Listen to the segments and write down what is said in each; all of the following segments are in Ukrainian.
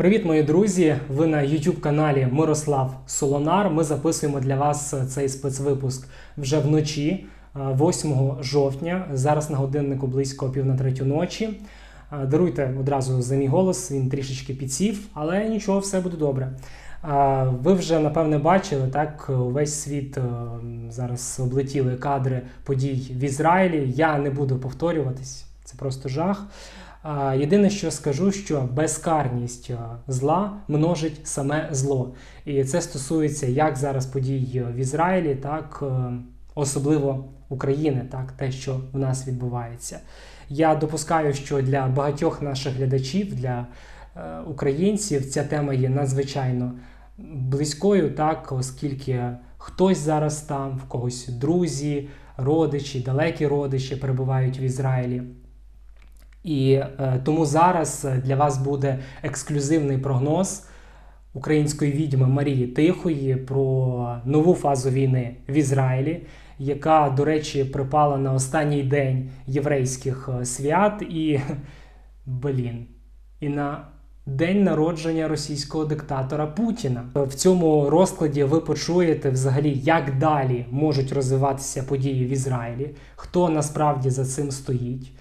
Привіт, мої друзі! Ви на youtube каналі Мирослав Солонар. Ми записуємо для вас цей спецвипуск вже вночі, е, 8 жовтня. Зараз на годиннику близько пів на третю ночі. Е, Даруйте одразу за мій голос, він трішечки підсів, але нічого, все буде добре. Е, Ви вже напевне бачили так. Увесь світ е, зараз облетіли кадри подій в Ізраїлі. Я не буду повторюватись, це просто жах. Єдине, що скажу, що безкарність зла множить саме зло. І це стосується як зараз подій в Ізраїлі, так е, особливо України, так те, що в нас відбувається. Я допускаю, що для багатьох наших глядачів, для е, українців, ця тема є надзвичайно близькою, так, оскільки хтось зараз там, в когось друзі, родичі, далекі родичі перебувають в Ізраїлі. І е, тому зараз для вас буде ексклюзивний прогноз української відьми Марії Тихої про нову фазу війни в Ізраїлі, яка, до речі, припала на останній день єврейських е, свят і блін, і на день народження російського диктатора Путіна. В цьому розкладі ви почуєте взагалі, як далі можуть розвиватися події в Ізраїлі, хто насправді за цим стоїть.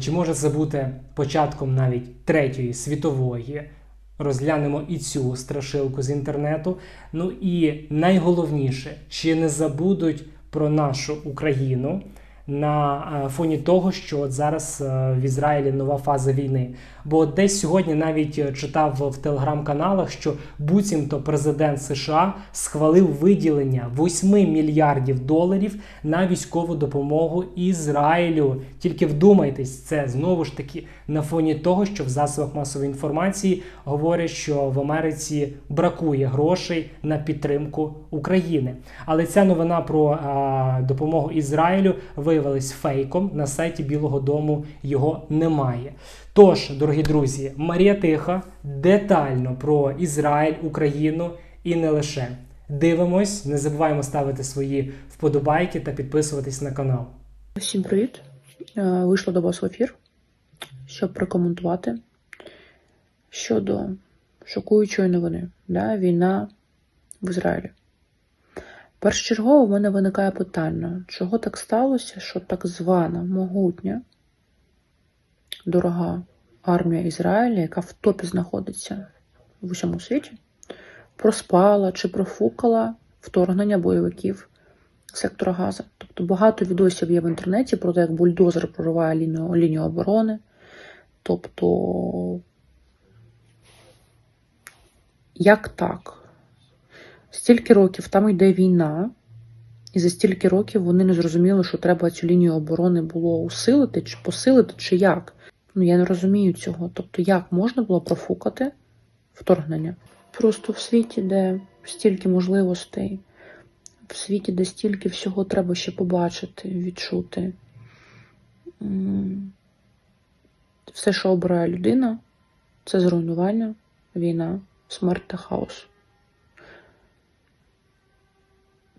Чи може це бути початком навіть третьої світової? Розглянемо і цю страшилку з інтернету. Ну і найголовніше, чи не забудуть про нашу Україну на е, фоні того, що от зараз е, в Ізраїлі нова фаза війни. Бо десь сьогодні навіть е, читав в телеграм-каналах, що буцімто президент США схвалив виділення 8 мільярдів доларів на військову допомогу Ізраїлю. Тільки вдумайтесь, це знову ж таки на фоні того, що в засобах масової інформації говорять, що в Америці бракує грошей на підтримку України. Але ця новина про а, допомогу Ізраїлю виявилась фейком. На сайті Білого Дому його немає. Тож, дорогі друзі, Марія Тиха детально про Ізраїль, Україну і не лише. Дивимось, не забуваємо ставити свої вподобайки та підписуватись на канал. Всім привіт! Е, Вийшла до вас в ефір, щоб прокоментувати щодо шокуючої новини. Да? Війна в Ізраїлі. Першочергово в мене виникає питання, чого так сталося, що так звана могутня, дорога армія Ізраїля, яка в топі знаходиться в усьому світі, проспала чи профукала вторгнення бойовиків сектора Газа. Тобто багато відосів є в інтернеті про те, як бульдозер прориває лінію, лінію оборони. Тобто, як так? Стільки років там йде війна, і за стільки років вони не зрозуміли, що треба цю лінію оборони було усилити чи посилити, чи як. Ну я не розумію цього. Тобто, як можна було профукати вторгнення? Просто в світі, де стільки можливостей, в світі, де стільки всього треба ще побачити, відчути. Все, що обирає людина, це зруйнування, війна, смерть та хаос.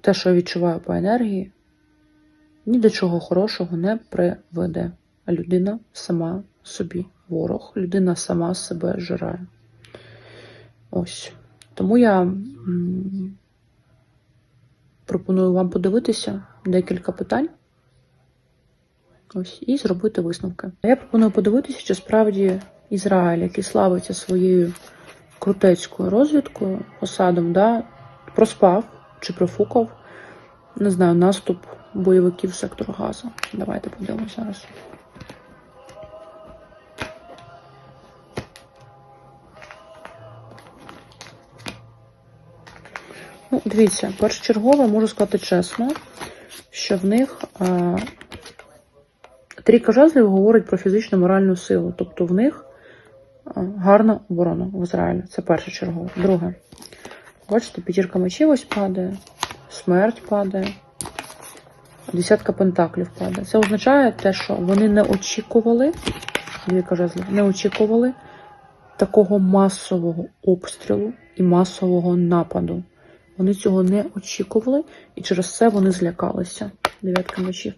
Те, що я відчуваю по енергії, ні до чого хорошого не приведе. А людина сама собі ворог, людина сама себе жирає. Ось. Тому я пропоную вам подивитися декілька питань. Ось, і зробити висновки. Я пропоную подивитися, чи справді Ізраїль, який славиться своєю крутецькою розвідкою, осадом, да, проспав чи профукав, не знаю, наступ бойовиків сектору Газу. Давайте подивимося зараз. Ну, дивіться, першочергово можу сказати чесно, що в них а, трійка жезлів говорить про фізичну моральну силу. Тобто в них а, гарна оборона в Ізраїлі. Це першочергово. Друге. Бачите, п'ятірка мечів ось падає, смерть падає, десятка пентаклів падає. Це означає те, що вони не очікували, не очікували такого масового обстрілу і масового нападу. Вони цього не очікували, і через це вони злякалися. Дев'ятка мечів.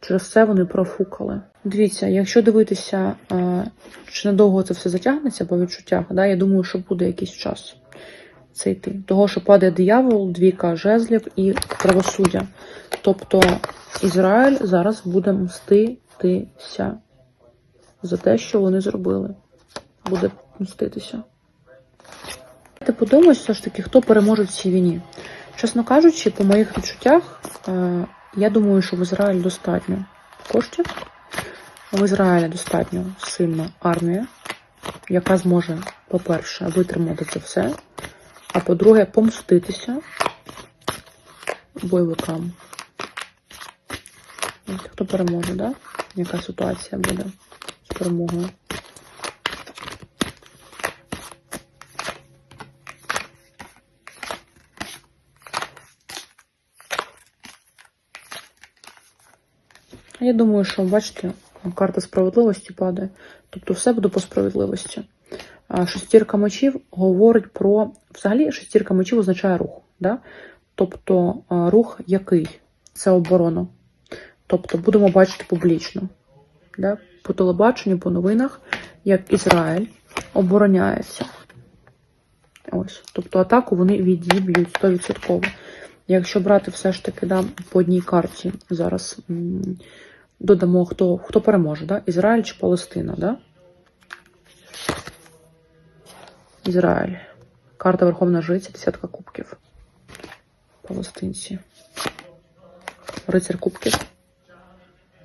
Через це вони профукали. Дивіться, якщо дивитися, е, чи надовго це все затягнеться по відчуттях, да, я думаю, що буде якийсь час це йти. Того, що падає диявол, двійка жезлів і правосуддя. Тобто Ізраїль зараз буде мститися за те, що вони зробили. Буде мститися. Давайте подумаємо все ж таки, хто переможе в цій війні. Чесно кажучи, по моїх відчуттях, е, я думаю, що в Ізраїлі достатньо коштів. В Ізраїлі достатньо сильна армія, яка зможе, по-перше, витримати це все, а по-друге, помститися бойовикам. Хто переможе, да? Яка ситуація буде з перемогою? Я думаю, що бачите, карта справедливості падає. Тобто все буде по справедливості. Шестірка мечів говорить про. Взагалі, шестірка мечів означає рух. Да? Тобто рух який? Це оборона. Тобто будемо бачити публічно. Да? По телебаченню, по новинах, як Ізраїль обороняється. Ось. Тобто атаку вони відіб'ють 100%. Якщо брати все ж таки да, по одній карті зараз додамо, хто, хто переможе, да? Ізраїль чи Палестина, да? Ізраїль. Карта Верховна Жриця, десятка кубків. Палестинці. Рицар кубків.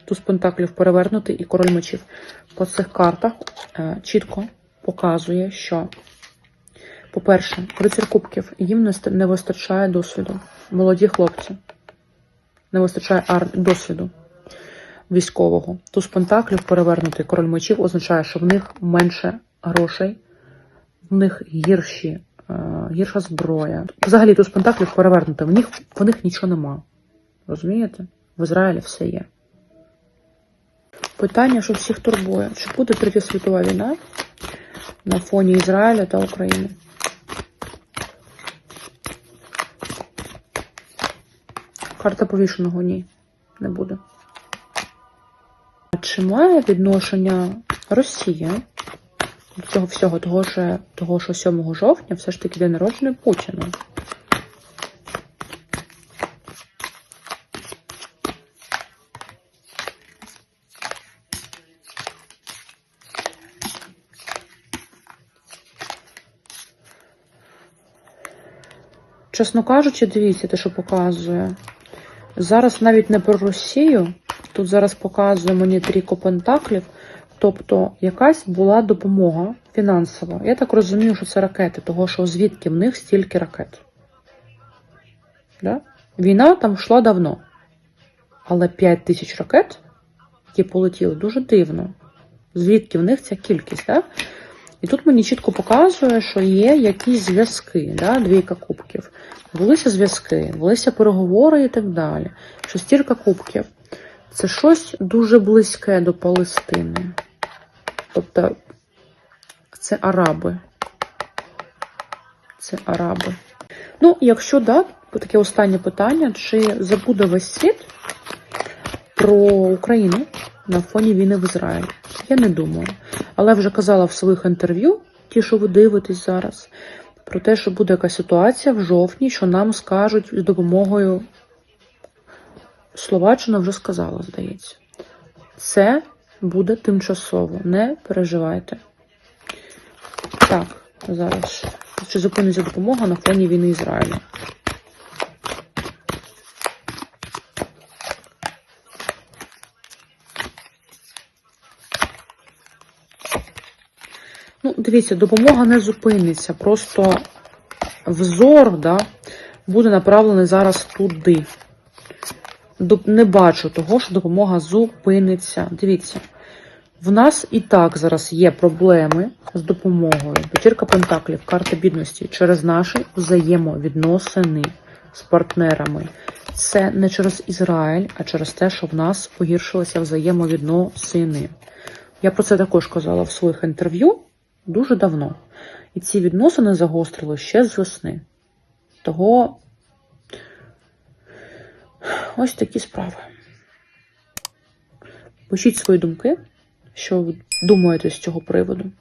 Туз пентаклів перевернутий і король мечів. По цих картах е, чітко показує, що, по-перше, рицар кубків їм не вистачає досвіду. Молоді хлопці. Не вистачає досвіду військового. Туз пентаклів перевернутий король мечів означає, що в них менше грошей, в них гірші, е, гірша зброя. Взагалі туз пентаклів перевернутий, в них, в них нічого нема. Розумієте? В Ізраїлі все є. Питання, що всіх турбує. Чи буде Третя світова війна на фоні Ізраїля та України? Карта повішеного ні, не буде. Чи має відношення Росія цього всього, того, що, того, що 7 жовтня все ж таки день народження Путіна? Чесно кажучи, дивіться те, що показує. Зараз навіть не про Росію. Тут зараз показує мені трійко пентаклів. Тобто якась була допомога фінансова. Я так розумію, що це ракети, того що звідки в них стільки ракет. Да? Війна там йшла давно. Але 5 тисяч ракет, які полетіли, дуже дивно. Звідки в них ця кількість? Да? І тут мені чітко показує, що є якісь зв'язки, да? двійка кубків. Велися зв'язки, велися переговори і так далі. Шестірка кубків це щось дуже близьке до Палестини. Тобто це араби. Це араби. Ну, якщо да, таке останнє питання: чи забуде весь світ про Україну на фоні війни в Ізраїлі? Я не думаю. Але вже казала в своїх інтерв'ю, ті, що ви дивитесь зараз, про те, що буде якась ситуація в жовтні, що нам скажуть з допомогою. Словаччина вже сказала, здається. Це буде тимчасово. Не переживайте. Так, зараз. Чи зупиниться допомога на фоні війни Ізраїлю? Ну, дивіться, допомога не зупиниться. Просто взор да, буде направлений зараз туди. Не бачу того, що допомога зупиниться. Дивіться, в нас і так зараз є проблеми з допомогою. П'ятірка пентаклів, карта бідності через наші взаємовідносини з партнерами. Це не через Ізраїль, а через те, що в нас погіршилися взаємовідносини. Я про це також казала в своїх інтерв'ю дуже давно. І ці відносини загострили ще з весни. Того Ось такі справи. Пишіть свої думки, що ви думаєте з цього приводу.